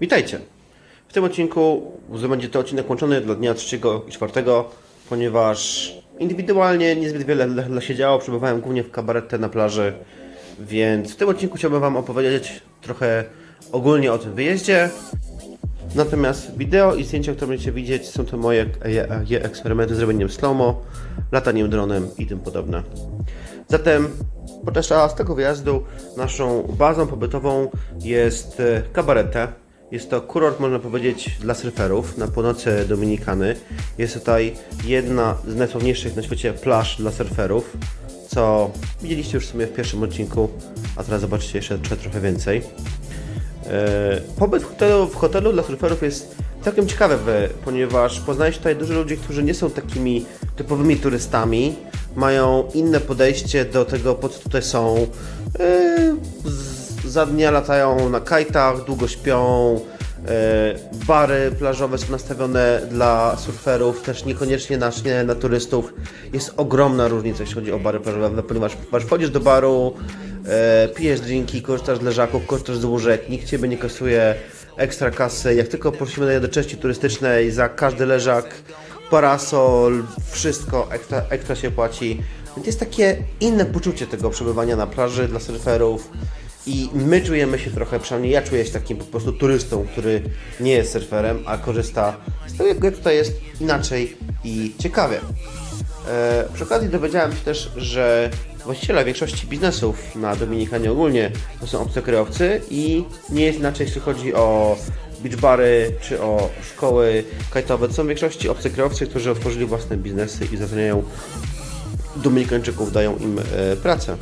Witajcie! W tym odcinku będzie to odcinek łączony dla dnia trzeciego i czwartego, ponieważ indywidualnie niezbyt wiele dla- się działo. Przebywałem głównie w kabaretę na plaży, więc w tym odcinku chciałbym Wam opowiedzieć trochę ogólnie o tym wyjeździe. Natomiast wideo i zdjęcia, które będziecie widzieć, są to moje je, je eksperymenty z robieniem slow-mo, lataniem dronem i tym podobne. Zatem podczas tego wyjazdu naszą bazą pobytową jest e, Cabarete. Jest to kurort, można powiedzieć, dla surferów na północy Dominikany. Jest tutaj jedna z najsławniejszych na świecie plaż dla surferów, co widzieliście już w sumie w pierwszym odcinku, a teraz zobaczycie jeszcze trochę więcej. E, Pobyt w hotelu, w hotelu dla surferów jest całkiem ciekawy, ponieważ poznajesz tutaj dużo ludzi, którzy nie są takimi typowymi turystami, mają inne podejście do tego, po co tutaj są. Za dnia latają na kajtach, długo śpią. e, Bary plażowe są nastawione dla surferów, też niekoniecznie na, nie na turystów. Jest ogromna różnica, jeśli chodzi o bary plażowe, ponieważ ponieważ wchodzisz do baru, e, pijesz drinki, korzystasz z leżaków, korzystasz z łóżek, nikt ciebie nie kasuje ekstra kasy. Jak tylko prosimy do części turystycznej, za każdy leżak, parasol, wszystko ekstra, ekstra się płaci. Więc jest takie inne poczucie tego przebywania na plaży dla surferów. I my czujemy się trochę, przynajmniej ja czuję się takim po prostu turystą, który nie jest surferem, a korzysta z tego, jak tutaj jest inaczej i ciekawie. E, przy okazji dowiedziałem się też, że właściciele większości biznesów na Dominikanie ogólnie to są obcokrajowcy i nie jest inaczej, jeśli chodzi o beach bary czy o szkoły kajtowe. To są w większości obcokrajowcy, którzy otworzyli własne biznesy i zatrudniają Dominikańczyków, dają im e, pracę.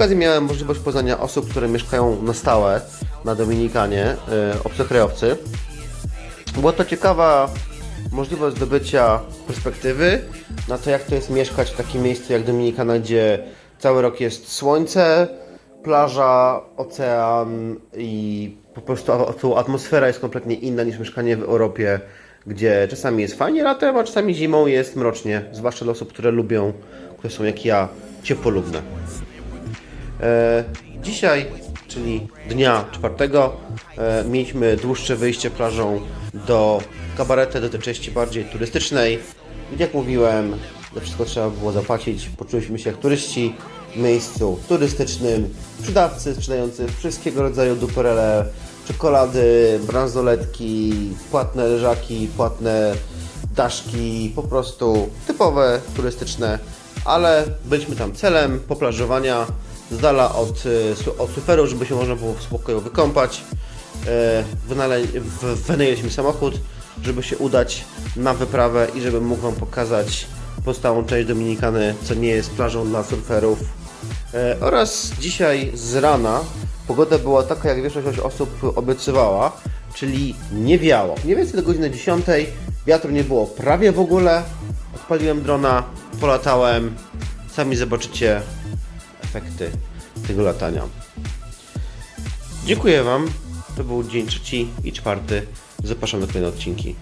Okazji miałem możliwość poznania osób, które mieszkają na stałe na Dominikanie, e, obcokrajowcy. Była to ciekawa możliwość zdobycia perspektywy na to, jak to jest mieszkać w takim miejscu jak Dominikana, gdzie cały rok jest słońce, plaża, ocean i po prostu atmosfera jest kompletnie inna niż mieszkanie w Europie, gdzie czasami jest fajnie latem, a czasami zimą jest mrocznie, zwłaszcza dla osób, które lubią, które są jak ja, ciepłolubne. E, dzisiaj, czyli dnia czwartego, e, mieliśmy dłuższe wyjście plażą do kabaretu, do tej części bardziej turystycznej. Jak mówiłem, za wszystko trzeba było zapłacić. Poczuliśmy się jak turyści w miejscu turystycznym. Sprzedawcy sprzedający wszystkiego rodzaju duperele, czekolady, bransoletki, płatne leżaki, płatne daszki, po prostu typowe turystyczne, ale byliśmy tam celem poplażowania z dala od, su- od suferów, żeby się można było w spokoju wykąpać. E, wynajęliśmy samochód, żeby się udać na wyprawę i żeby mógł Wam pokazać pozostałą część Dominikany, co nie jest plażą dla surferów. E, Oraz dzisiaj z rana pogoda była taka, jak większość osób obiecywała, czyli nie wiało. Mniej więcej do godziny 10 wiatru nie było prawie w ogóle. Odpaliłem drona, polatałem. Sami zobaczycie efekty tego latania. Dziękuję Wam. To był dzień trzeci i czwarty. Zapraszam na kolejne odcinki.